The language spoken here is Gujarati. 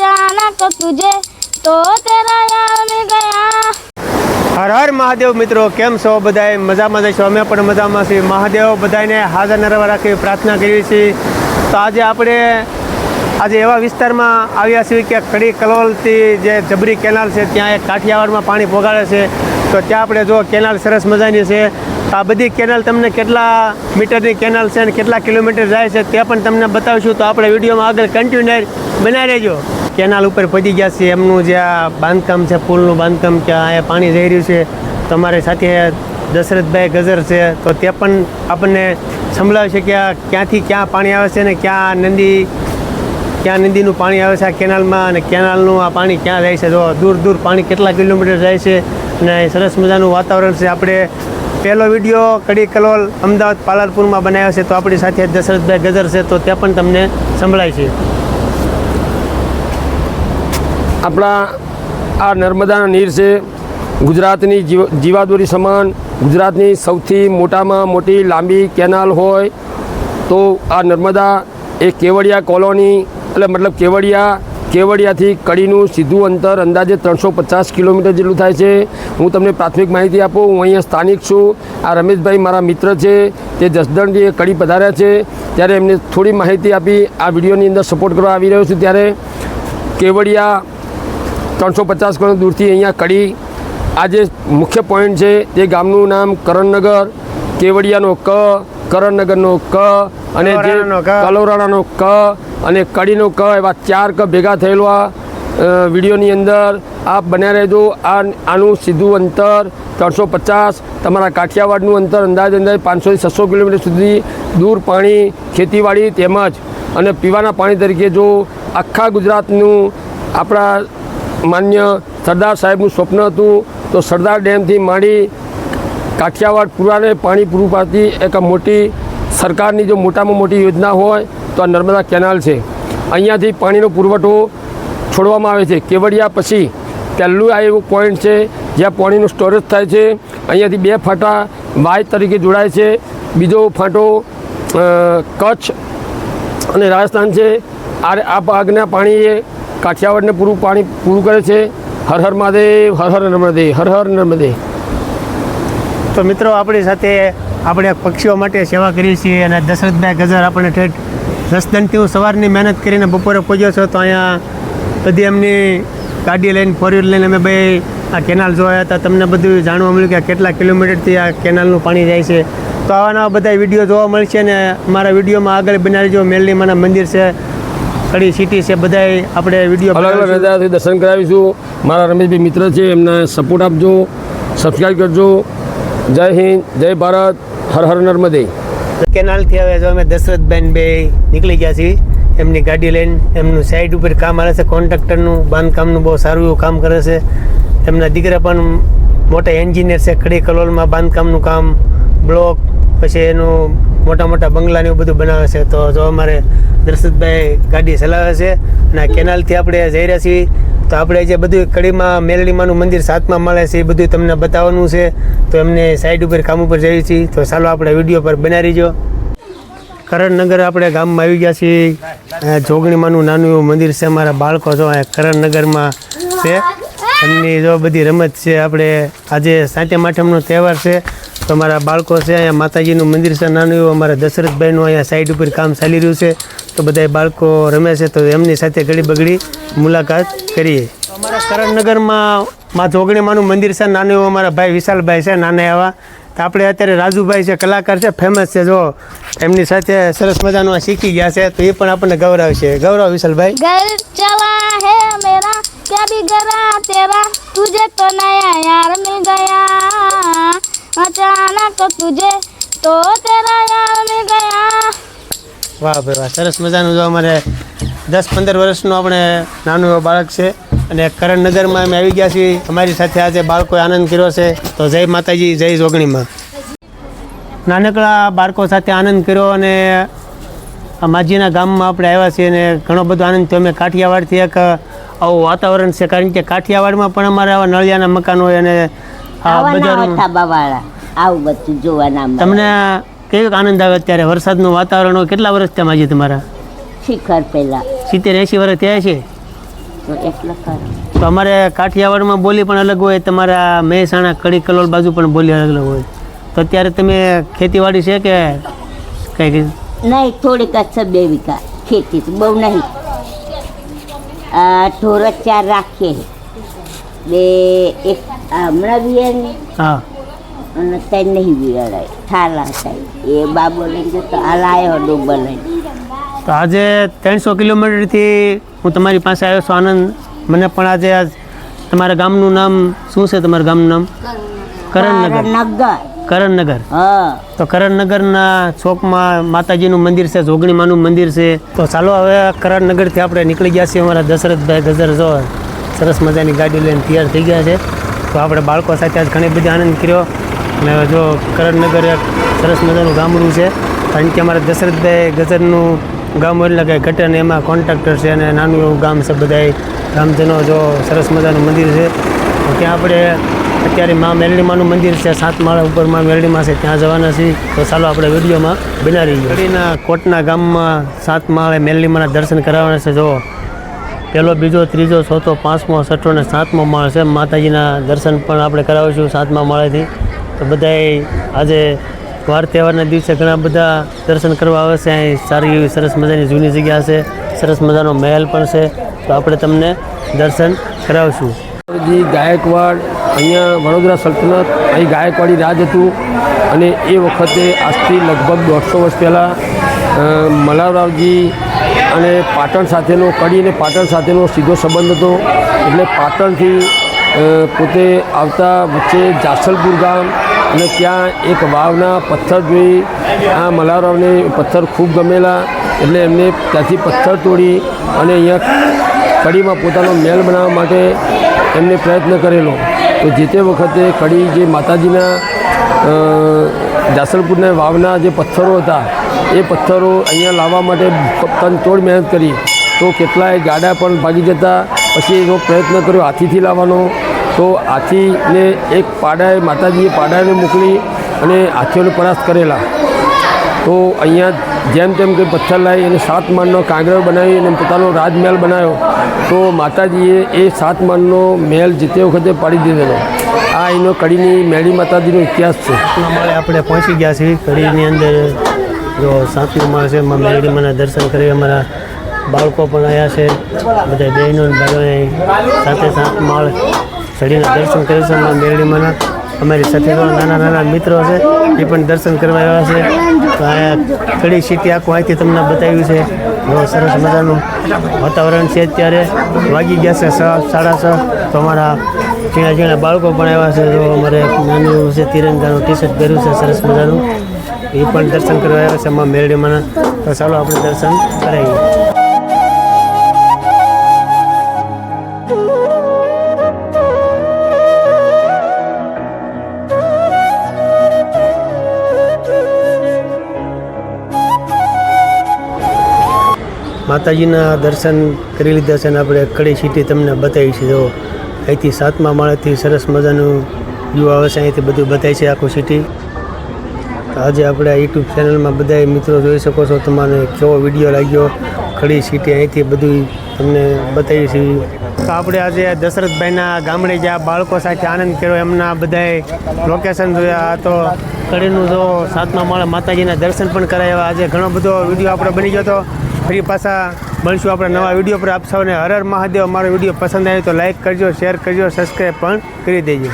અચાનક તુજે તો તેરા યાર મે ગયા હર હર મહાદેવ મિત્રો કેમ છો બધાય? મજામાં જઈશું. અમે પણ મજામાં છીએ. મહાદેવ બધાને હાજર નરવા રાખી પ્રાર્થના કરીએ છીએ. તો આજે આપણે આજે એવા વિસ્તારમાં આવ્યા છીએ કે કડી કલોલથી જે જબરી કેનાલ છે, ત્યાં એક કાઠિયાવાડમાં પાણી પોગાડે છે. તો ત્યાં આપણે જો કેનાલ સરસ મજાની છે. તો આ બધી કેનાલ તમને કેટલા મીટરની કેનાલ છે અને કેટલા કિલોમીટર જાય છે તે પણ તમને બતાવીશું. તો આપણે વિડીયોમાં આગળ કન્ટિન્યુ બનાવી રહેજો. કેનાલ ઉપર પહોંચી ગયા છીએ. એમનું જે આ બાંધકામ છે, પુલનું બાંધકામ કે અહીંયા પાણી જઈ રહ્યું છે. તમારી સાથે દશરથભાઈ ગજર છે. તો તે પણ આપણને સંભળાવે છે કે ક્યાંથી ક્યાં પાણી આવે છે ને ક્યાં નદી, ક્યાં નદીનું પાણી આવે છે આ કેનાલમાં અને કેનાલનું આ પાણી ક્યાં જાય છે. જો દૂર દૂર પાણી કેટલા કિલોમીટર જાય છે અને સરસ મજાનું વાતાવરણ છે. આપણે પહેલો વીડિયો કડી કલોલ અમદાવાદ પાલનપુરમાં બનાવ્યો છે. તો આપણી સાથે દશરથભાઈ ગજર છે. તો તે પણ તમને સંભળાય છે. આપણા આ નર્મદાના નીર છે, ગુજરાતની જીવ, જીવાદોરી સમાન, ગુજરાતની સૌથી મોટામાં મોટી લાંબી કેનાલ હોય, તો આ નર્મદા એ કેવડિયા કોલોની, એટલે મતલબ કેવડિયા, કેવડિયાથી કડીનું સીધું અંતર અંદાજે ત્રણસો પચાસ કિલોમીટર જેટલું થાય છે. હું તમને પ્રાથમિક માહિતી આપું, હું અહીંયા સ્થાનિક છું. આ રમેશભાઈ મારા મિત્ર છે, તે જસદણથી એ કડી પધાર્યા છે. ત્યારે એમને થોડી માહિતી આપી, આ વિડીયોની અંદર સપોર્ટ કરવા આવી રહ્યો છું. ત્યારે કેવડિયા ત્રણસો પચાસ કિલોમીટર દૂરથી અહીંયા કડી આ જે મુખ્ય પોઈન્ટ છે તે ગામનું નામ કરણનગર કેવડિયાનો ક કરણનગરનો ક અને જે કલોરાણાનો ક. અને કડીનો ક એવા ચાર ક ભેગા થયેલો આ વિડીયોની અંદર આપ બન્યા રહેજો આ આનું સીધું અંતર ત્રણસો પચાસ તમારા કાઠિયાવાડનું અંતર અંદાજ અંદાજ પાંચસોથી છસો કિલોમીટર સુધી દૂર પાણી ખેતીવાડી તેમજ અને પીવાના પાણી તરીકે જો આખા ગુજરાતનું આપણા માન્ય સરદાર સાહેબનું સ્વપ્ન હતું તો સરદાર ડેમથી માંડી કાઠિયાવાડ પુરાને પાણી પૂરું પાડતી એક મોટી સરકારની જો મોટામાં મોટી યોજના હોય તો આ નર્મદા કેનાલ છે. અહીંયાથી પાણીનો પુરવઠો છોડવામાં આવે છે. કેવડિયા પછી પહેલું આ એવું પોઈન્ટ છે જ્યાં પાણીનું સ્ટોરેજ થાય છે. અહીંયાથી બે ફાટા વાય તરીકે જોડાય છે. બીજો ફાંટો કચ્છ અને રાજસ્થાન છે. આ આ ભાગના પાણી એ કાઠિયાવાડને પૂરું પાણી પૂરું કરે છે. હર હર મહાદેવ, હર હર નર્મદે, હર હર નર્મદે. તો મિત્રો, આપણી સાથે આપણે પક્ષીઓ માટે સેવા કરીએ છીએ અને દશરથભાઈ ગજર આપણે ઠેઠ રસદનથી હું સવારની મહેનત કરીને બપોરે પહોંચ્યો છો. તો અહીંયા બધી એમની ગાડી લઈને ફોર વ્હીલ લઈને અમે ભાઈ આ કેનાલ જોયા હતા. તમને બધું જાણવા મળ્યું કે કેટલા કિલોમીટરથી આ કેનાલનું પાણી જાય છે. તો આવા નવા બધા વીડિયો જોવા મળશે અને અમારા વિડીયોમાં આગળ બનાવી જો મેલડીમાના મંદિર છે. કડી સિટી છે બધાય આપણે વીડિયો અલગ અલગ. રજાથી દર્શન કરાવીશું. મારા રમેશભાઈ મિત્ર છે એમને સપોર્ટ આપજો સબસ્ક્રાઈબ કરજો. જય હિન્દ જય ભારત હર હર નર્મદે. કેનાલથી હવે જો અમે દશરથબેન બે નીકળી ગયા છીએ એમની ગાડી લઈને એમનું સાઈડ ઉપર કામ આવે છે કોન્ટ્રાક્ટરનું બાંધકામનું બહુ સારું એવું કામ કરે છે. એમના દીકરા પણ મોટા એન્જિનિયર છે ખડી કલોલમાં બાંધકામનું કામ બ્લોક, પછી એનું મોટા મોટા બંગલાને એવું બધું બનાવે છે. તો જો અમારે દર્શિતભાઈ ગાડી ચલાવે છે અને કેનાલથી આપણે જઈ રહ્યા છીએ, તો આપણે જે બધું કડીમાં મેલડીમાનું મંદિર સાતમાં મળે છે એ બધું તમને બતાવવાનું છે. તો એમને સાઈડ ઉપર કામ ઉપર જઈએ છીએ. તો ચાલો આપણે વીડિયો પર બનાવી રહીજો. કરણનગર આપણે ગામમાં આવી ગયા છીએ. જોગણીમાનું નાનું એવું મંદિર છે. અમારા બાળકો જો કરણનગરમાં છે. એમની જો બધી રમત છે, આપણે આજે સાતમ આઠમનો તહેવાર છે. તો અમારા બાળકો છે, અહીંયા માતાજીનું મંદિર છે, નાનું એવું. અમારા દશરથભાઈનું અહીંયા સાઈડ ઉપર કામ ચાલી રહ્યું છે. તો બધા બાળકો રમે છે, તો એમની સાથે ઘડી બગડી મુલાકાત કરીએ. અમારા કરણનગરમાં માં જોગણીમાનું મંદિર છે, નાનું એવું. અમારા ભાઈ વિશાલભાઈ છે, નાના એવા. તો આપણે અત્યારે રાજુભાઈ છે, કલાકાર છે ફેમસ છે. જો એમની સાથે સરસ મજાનું શીખી ગયા છે, તો એ પણ આપણને ગૌરવ છે. ગૌરવ વિશાલભાઈ. ચલા હે, મેરા क्या बिगड़ा तेरा तुझे तो नया यार मिल गया अचानक तुझे तो तेरा यार मिल गया વાહ ભાઈ વાહ સરસ મજાનું જો અમારે દસ પંદર વર્ષનું આપણે નાનું એવું બાળક છે અને કરણનગરમાં અમે આવી ગયા છીએ અમારી સાથે આજે બાળકોએ આનંદ કર્યો છે તો જય માતાજી જય જોગણીમાં નાનકડા બાળકો સાથે આનંદ કર્યો અને આ માજીના ગામમાં આપણે આવ્યા છીએ અને ઘણો બધો આનંદ થયો અમે કાઠિયાવાડથી એક આવું વાતાવરણ છે કારણ કે કાઠિયાવાડમાં પણ અમારે આવા નળિયાના મકાન હોય અને આ આવું બધું જોવાના તમને કેવો આનંદ આવે અત્યારે? વરસાદનું વાતાવરણ હોય કેટલા વર્ષ થયા માજી તમારા? શિખર પહેલા. સિત્તેર એંશી વર્ષ થયા છે? તો અમારે કાઠિયાવાડમાં બોલી પણ અલગ હોય તમારા મહેસાણા કડી કલોલ બાજુ પણ બોલી અલગ અલગ હોય. તો અત્યારે તમે ખેતીવાડી છે કે કઈ નહીં થોડીક જ છે બે વીઘા ખેતી બહુ નહીં. ઢોર ચાર રાખીએ. બે એક હમણાં બિયાણી હા. અને ત્યાં નહીં બિયાડાય થાલા થાય. એ બાબો લઈને જતો હાલ લાયો ડોબર લઈને. તો આજે ત્રણસો કિલોમીટરથી હું તમારી પાસે આવ્યો છું આનંદ. મને પણ આજે તમારા ગામનું નામ શું છે તમારા ગામનું નામ? કરણનગર. નગર. કરણનગર હા. તો કરણનગરના ચોકમાં માતાજીનું મંદિર છે જોગણીમાનું મંદિર છે. તો ચાલો હવે કરણનગરથી આપણે નીકળી ગયા છીએ અમારા દશરથભાઈ ગજર. જો સરસ મજાની ગાડી લઈને તૈયાર થઈ ગયા છે. તો આપણે બાળકો સાથે આજ ઘણી બધી આનંદ કર્યો. અને જો કરણનગર એક સરસ મજાનું ગામડું છે. કારણ કે અમારા દશરથભાઈ ગજરનું ગામ એટલે કે ઘટન એમાં કોન્ટ્રાક્ટર છે અને નાનું એવું ગામ છે બધાય. ગામજનો જો સરસ મજાનું મંદિર છે. તો ત્યાં આપણે અત્યારે મા મેરડીમાનું મંદિર છે, સાત માળા ઉપર મા મેરડીમાં છે, ત્યાં જવાના છીએ. તો ચાલો આપણે વિડીયોમાં બનાવી મેરડીના કોટના ગામમાં સાત માળે મેરડીમાના દર્શન કરાવવાના છે જો પહેલો બીજો, ત્રીજો, ચોથો, પાંચમો, છઠ્ઠો ને સાતમો માળ છે. માતાજીના દર્શન પણ આપણે કરાવીશું સાતમા માળેથી. તો બધાએ આજે વાર તહેવારના દિવસે ઘણા બધા દર્શન કરવા આવે છે. અહીં સારી એવી સરસ મજાની જૂની જગ્યા છે. સરસ મજાનો મહેલ પણ છે. તો આપણે તમને દર્શન કરાવશું. ગાયકવાડ અહીંયા વડોદરા સલ્તનત, અહીં ગાયકવાડી રાજ હતું અને એ વખતે આજથી લગભગ દોઢસો વર્ષ પહેલાં મલાવરાવજી અને પાટણ સાથેનો, કડી અને પાટણ સાથેનો સીધો સંબંધ હતો. એટલે પાટણથી પોતે આવતા વચ્ચે જાસલપુર ગામ અને ત્યાં એક વાવના પથ્થર જોઈ આ મલાવરાવને પથ્થર ખૂબ ગમેલા. એટલે એમને ત્યાંથી પથ્થર તોડી અને અહીંયા કડીમાં પોતાનો મેલ બનાવવા માટે એમને પ્રયત્ન કરેલો. તો જે તે વખતે કડી જે માતાજીના જાસલપુરના વાવના જે પથ્થરો હતા, એ પથ્થરો અહીંયા લાવવા માટે તનતોડ મહેનત કરી. તો કેટલાય ગાડા પણ ભાગી જતા, પછી એનો પ્રયત્ન કર્યો હાથીથી લાવવાનો. તો હાથીને એક પાડાએ, માતાજીએ પાડાને મોકલી અને હાથીઓને પરાસ્ત કરેલા. તો અહીંયા જેમ તેમ કે પથ્થર લાવી અને સાત માળનો કાંગરો બનાવી અને પોતાનો રાજમહેલ બનાવ્યો, તો માતાજીએ એ સાત માળનો મહેલ જે વખતે પાડી દીધેલો. આ એનો કડીની મેળી માતાજીનો ઇતિહાસ છે. આપણે પહોંચી ગયા છીએ. કડીની અંદર જો સાતમી માળ છે માં મેરડીમાના દર્શન કરી અમારા બાળકો પણ આવ્યા છે. બધા બહેનો અને ભાઈઓ સાથે સાત માળ ચડીને દર્શન કરે છે માં મેરડીમાના અમારી સાથે નાના નાના મિત્રો છે, એ પણ દર્શન કરવા આવ્યા છે. તો અહીંયા કડી સિટી આખું અહીંથી તમને બતાવ્યું છે. બહુ સરસ મજાનું વાતાવરણ છે અત્યારે. વાગી ગયા છે છ સાડા છ. તો અમારા ઝીણા ઝીણા બાળકો પણ આવ્યા છે. તો અમારે નાનું છે, તિરંગાનું ટી શર્ટ પહેર્યું છે, સરસ મજાનું. એ પણ દર્શન કરવા આવ્યા છે અમારા મેરડીમાંના તો ચાલો આપણે દર્શન કરાવીએ. માતાજીના દર્શન કરી લીધા છે અને આપણે કડી સિટી તમને બતાવી છે. જો અહીંથી સાતમા માળેથી સરસ મજાનું વ્યૂ આવે છે. અહીંથી બધું બતાવી છે આખું સિટી. આજે આપણે યુટ્યુબ ચેનલમાં બધા મિત્રો જોઈ શકો છો. તમારે કેવો વીડિયો લાગ્યો? ખડી સિટી અહીંથી બધું તમને બતાવી છીએ. તો આપણે આજે દશરથભાઈના ગામડે જ્યાં બાળકો સાથે આનંદ કર્યો, એમના બધાએ લોકેશન જોયા. તો કડીનું જો સાતમા માળે માતાજીના દર્શન પણ કરાવ્યા આજે ઘણો બધો વીડિયો આપણે બની ગયો હતો. ફરી પાછા મળશું આપણે નવા વીડિયો પર. આપ સૌને હર હર મહાદેવ. અમારો વીડિયો પસંદ આવ્યો તો લાઈક કરજો, શેર કરજો સબસ્ક્રાઈબ પણ કરી દેજો.